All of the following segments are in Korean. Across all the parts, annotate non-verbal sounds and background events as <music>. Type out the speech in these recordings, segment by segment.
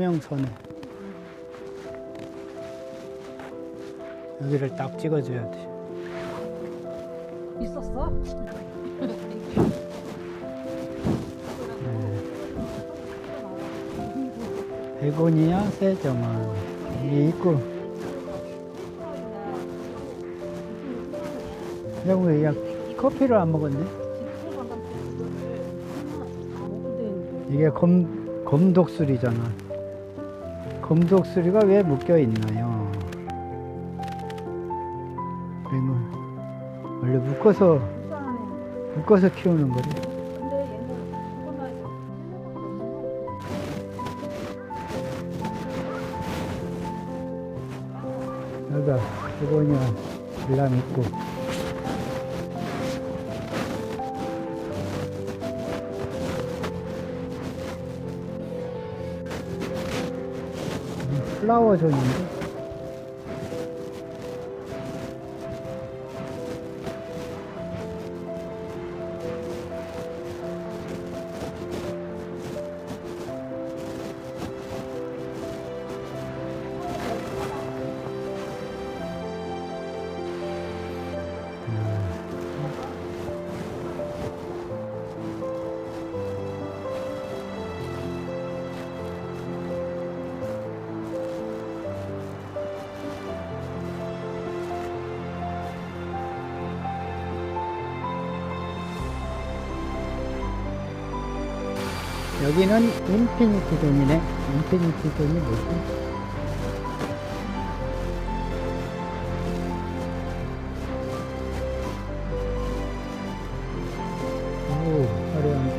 명선에 여기를 딱 찍어줘야 돼. 있었어? 베고니아 세정원 여기 있고 여기 야 커피를 안 먹었네. 이게 검 검독술이잖아. 검독술이가 왜 묶여 있나요? 이거 원래 묶어서 묶어서 키우는 거지. 여기가 베고니아 빌람 있고. 플라워 존인데 여기는 인피니티 존이네 인피니티 존이 뭐지? 오 화려한데?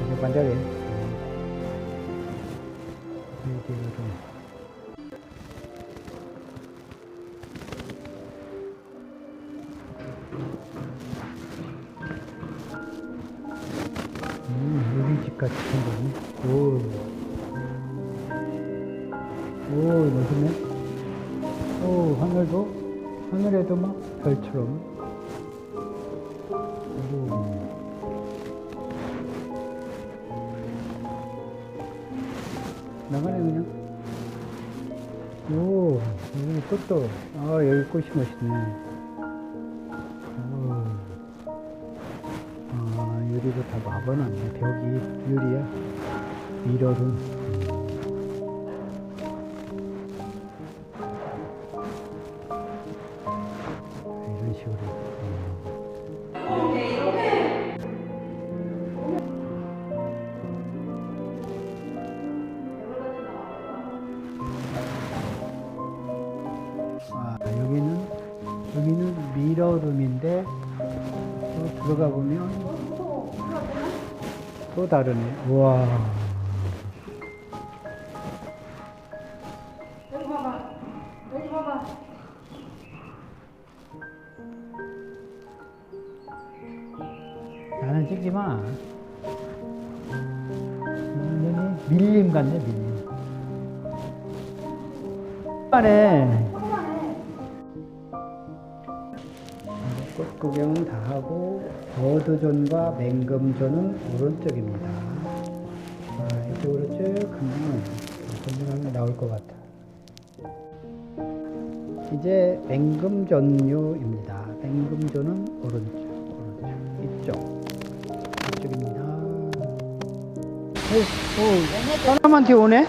되게 반짝해 여기로 같이 생겼네. 오. 오, 멋있네. 오, 하늘도, 하늘에도 막 별처럼. 오. 나가네, 그냥. 오, 여기 꽃도, 아, 여기 꽃이 멋있네. 4번은 벽이 유리야 미러룸 이런 식으로. 아, 여기는 미러룸인데 또 들어가 보면 또 다르네. 우와. 여기 봐봐. 여기 봐봐. 나는 찍지 마. 완전히 밀림 같네, 밀림. 안에 구경은 다 하고 버드존과 맹금존은 오른쪽입니다. 아, 이쪽으로 쭉 가면 나올 것 같아. 이제 맹금존류입니다. 맹금존은 오른쪽, 오른쪽, 이쪽, 이쪽입니다. 오, 오, 사람한 테 오네?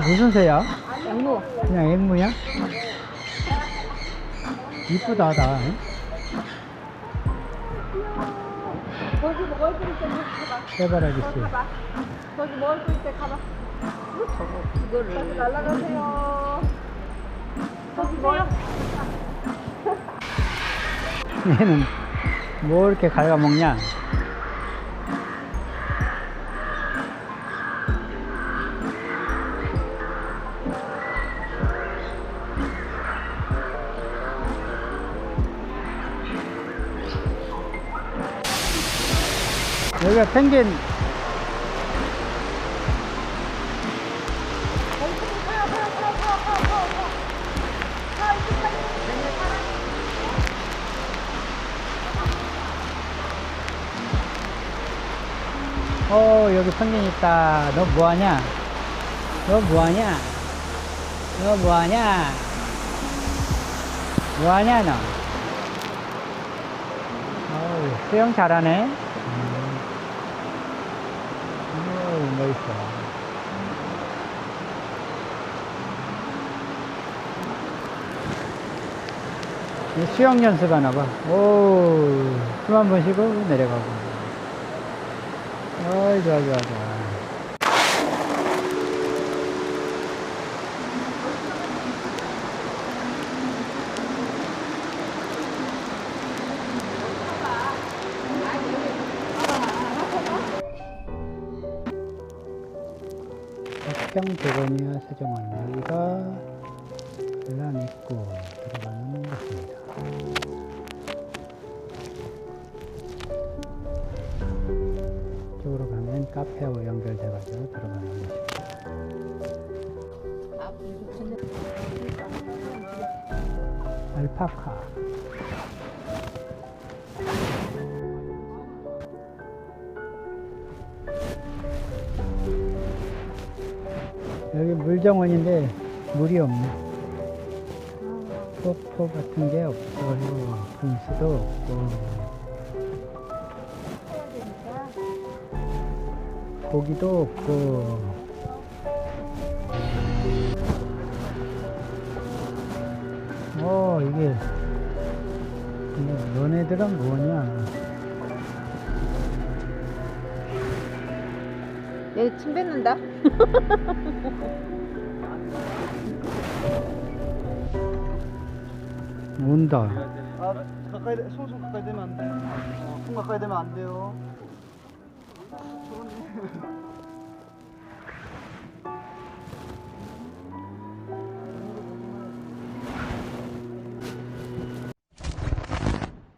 게 무슨 새야? 양모. 그냥 앵무야? 이쁘다, 다. 거기 먹을 거 있어. 가봐. 해바라기 씨. 거기 먹을 거 있어. 가봐. 저거 그거를. 다시 날라가세요. 거기 뭐야? 얘는 뭐 이렇게 갉아먹냐? 여기가 펭귄. 어 여기 펭귄 있다. 너 뭐하냐? 너 뭐하냐? 너 뭐하냐? 뭐하냐 너? 어우, 수영 잘하네 음. 어우, 멋 있어 이 수영 연습하나 봐. 오, 숨 한 번 쉬고 내려가고. 어이, 좋아, 좋아, 좋아. 평 베고니아 세종원 여기가 계단 입구 들어가는 곳입니다. 이쪽으로 가면 카페하고 연결돼가지고 들어가는 곳입니다. 알파카. 여기 물정원인데 물이 없네. 폭포 같은 게 없어요. 분수도 없고. 고기도 없고. 어, 이게, 이게 너네들은 뭐냐? 얘침 뱉는다. <laughs> 온다. 아, 가까이, 대- 손, 손 가까이 대면 안 돼요. 어, 손 가까이 대면 안 돼요. 손이.